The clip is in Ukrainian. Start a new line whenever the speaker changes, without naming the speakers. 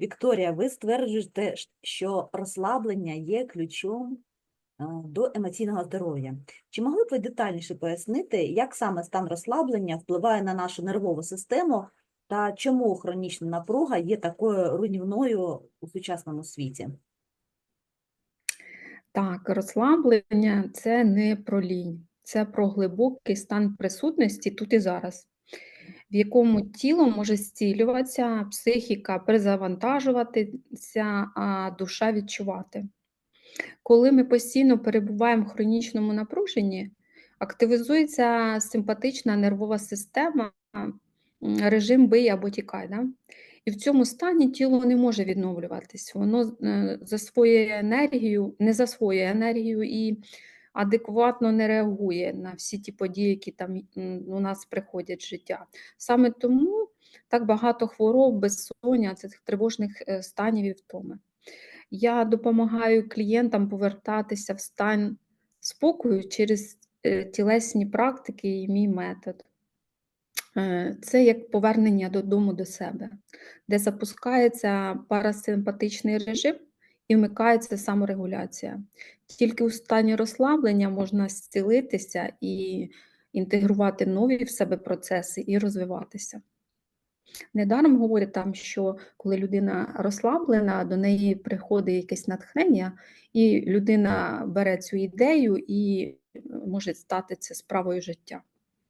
Вікторія, ви стверджуєте, що розслаблення є ключом е, до емоційного здоров'я. Чи могли б ви детальніше пояснити, як саме стан розслаблення впливає на нашу нервову систему та чому хронічна напруга є такою руйнівною у сучасному світі?
Так, розслаблення це не про лінь, це про глибокий стан присутності тут і зараз, в якому тіло може зцілюватися, психіка перезавантажуватися, а душа відчувати. Коли ми постійно перебуваємо в хронічному напруженні, активізується симпатична нервова система, режим бий або тікай. Да? І в цьому стані тіло не може відновлюватись. Воно е, засвоює енергію, не засвоює енергію і адекватно не реагує на всі ті події, які там у нас приходять в життя. Саме тому так багато хвороб, безсоння, цих тривожних е, станів і втоми. Я допомагаю клієнтам повертатися в стан спокою через е, тілесні практики і мій метод. Е, Це як повернення додому до себе, де запускається парасимпатичний режим і вмикається саморегуляція. Тільки у стані розслаблення можна зцілитися і інтегрувати нові в себе процеси і розвиватися. Недаром говорять там, що коли людина розслаблена, до неї приходить якесь натхнення, і людина бере цю ідею і може стати це справою життя.